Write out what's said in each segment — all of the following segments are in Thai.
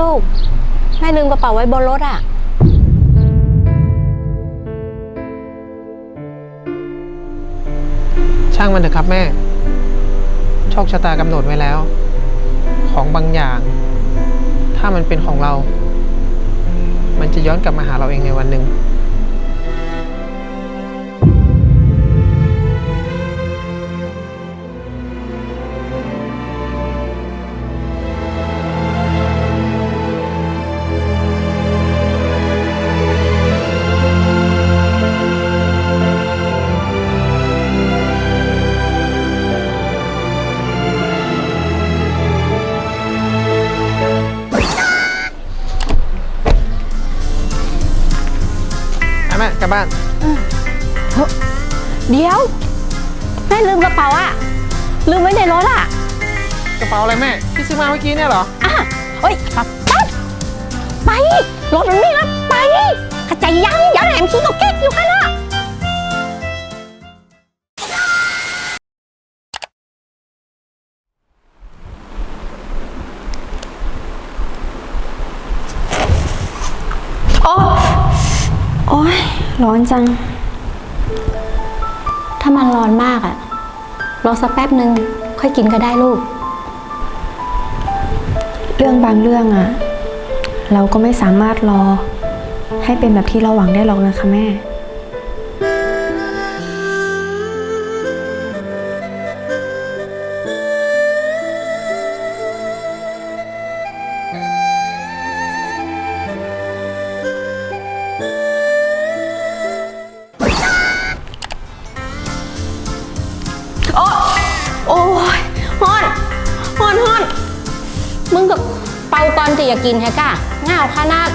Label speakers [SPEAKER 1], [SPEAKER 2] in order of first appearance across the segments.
[SPEAKER 1] ลูก แม่ลืมกระเป๋าไว้บนรถอะ
[SPEAKER 2] ช่างมันเถอะครับแม่ โชคชะตากำหนดไว้แล้ว ของบางอย่าง ถ้ามันเป็นของเรา มันจะย้อนกลับมาหาเราเองในวันหนึ่ง กลับบ้าน
[SPEAKER 1] เดี๋ยว แม่ลืมกระเป๋าอะลืมไว้ในรถอะ
[SPEAKER 2] กระเป๋าอะไรแม่ที่ซื้อมาเมื่อกี้เนี่ยเหรอ
[SPEAKER 1] อะเอ้ยปั๊บปั๊บไปรถมันไม่รับไปขจายยังอย่าแหลมขี้ก็เก๊กอยู่ข้างหน้าโอ้โอ้ย ร้อนจัง ถ้ามันร้อนมากอะรอสักแป๊บหนึ่งค่อยกินก็ได้ลูก
[SPEAKER 3] เรื่องบางเรื่องอะเราก็ไม่สามารถรอ ให้เป็นแบบที่เราหวังได้หรอกนะคะแม่
[SPEAKER 1] โอ้โอ้ยฮอนฮอนฮอนมึงกับเป่าก่อนที่จะกินแฮก้าง่าวขนาด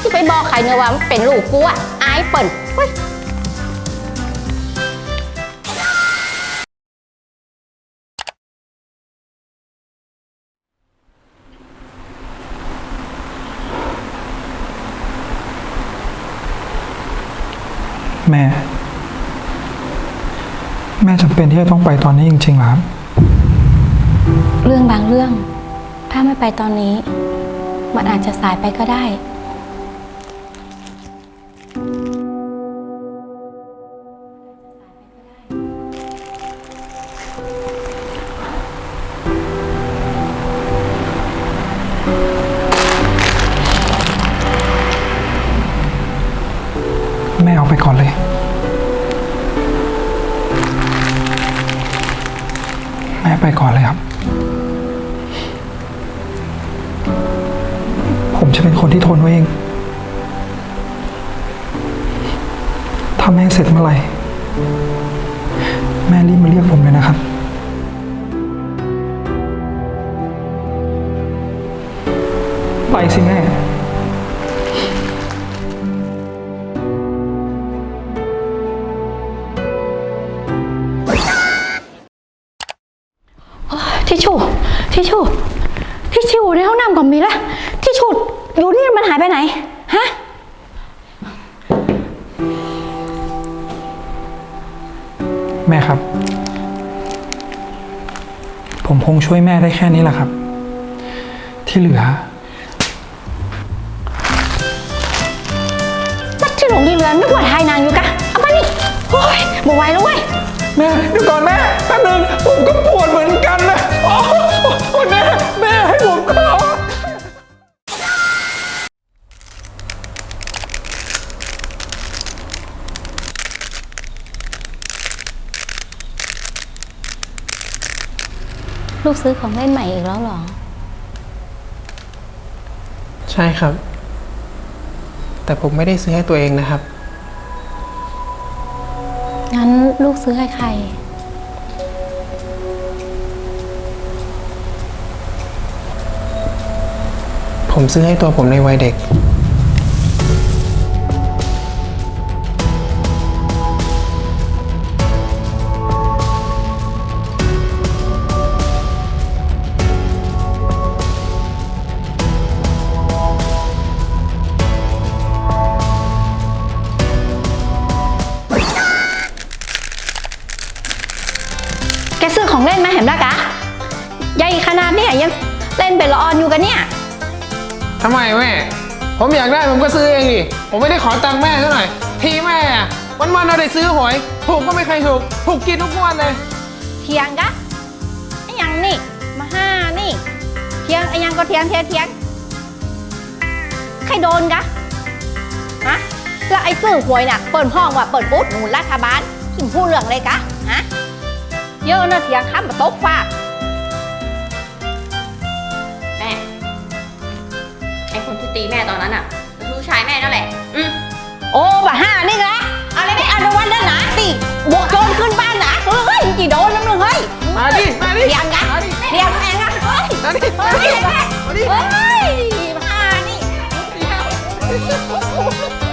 [SPEAKER 1] ที่ไปบอกใครเนี่ยว่ามันเป็นลูกกูอะอายเปิ่นเฮ้ย
[SPEAKER 4] แม่ แม่จำเป็นที่จะต้องไปตอนนี้จริงๆเหรอครับ
[SPEAKER 1] เรื่องบางเรื่อง ถ้าไม่ไปตอนนี้ มันอาจจะสายไปก็ได้
[SPEAKER 4] แม่เอาไปก่อนเลย ม่ไปก่อนเลยครับ ผมจะเป็นคนที่ทนไว้เอง ถ้าแม่เสร็จเมื่อไหร่ แม่รีบมาเรียกผมเลยนะครับ ไปสิแม่
[SPEAKER 1] ทิชชู่ในห้องน้ำก่อนมีละทิชชู่อยู่นี่มันหายไปไหน ฮะ
[SPEAKER 4] แม่ครับ ผมคงช่วยแม่ได้แค่นี้แหละครับ ที่เหลือ
[SPEAKER 1] ปัดที่หลงยีเรือนนึกว่าทายนางอยู่กะ เอามานี่โอ้ยบไหวแล้วเว้ย
[SPEAKER 4] แม่เดี๋ยวก่อนแม่
[SPEAKER 1] ลูกซื้อของเล่นใหม่อีกแล้วเหรอ
[SPEAKER 2] ใช่ครับ แต่ผมไม่ได้ซื้อให้ตัวเองนะครับ
[SPEAKER 1] งั้นลูกซื้อให้ใคร
[SPEAKER 2] ผมซื้อให้ตัวผมในวัยเด็
[SPEAKER 1] ก ซื้อของเล่นมาเห็นปะกะใหญ่ขนาดเนี่ยยังเล่นเป็นละออนอยู่กันเนี่ย
[SPEAKER 2] ทำไมแม่ ผมอยากได้ผมก็ซื้อเองดิ ผมไม่ได้ขอตังค์แม่ซะหน่อย ทีแม่อะวันวันๆเราได้ซื้อหวย ถูกก็ไม่เคยถูก ถูกกินทุกงวันเลย
[SPEAKER 1] เทียงกะไอ้หยังนี่ มาห้านี่เทียงไอ้หยังก็เทียงเทียงเทียงใครโดนกะฮะแล้วไอ้ซื้อหวยน่ะเปิดห้องว่าเปิดปุ๊บหนุนรัฐบาลกินพูดเรื่องอะไรกะฮะ เยอะนะเทียงข้ามมาตกฟาก
[SPEAKER 5] แม่ไอคนที่ตีแม่ตอนนั้นอะก็คือลูกชายแม่นั่นแหละ อืม
[SPEAKER 1] โอ้บะห้านี่ละอะไรไม่อนุวันนั่นหนาติบวกโจรขึ้นบ้านหนาเฮ้ยกี่โดนน้ำหนึ่งเฮ้ย
[SPEAKER 2] มาดิมาดิ
[SPEAKER 1] เทียงกะเทียงแองกะเฮ้ย
[SPEAKER 2] มาดิ
[SPEAKER 1] เฮ้ย
[SPEAKER 2] มาดิ
[SPEAKER 1] เฮ้ยบะห้านี่
[SPEAKER 2] มาดิ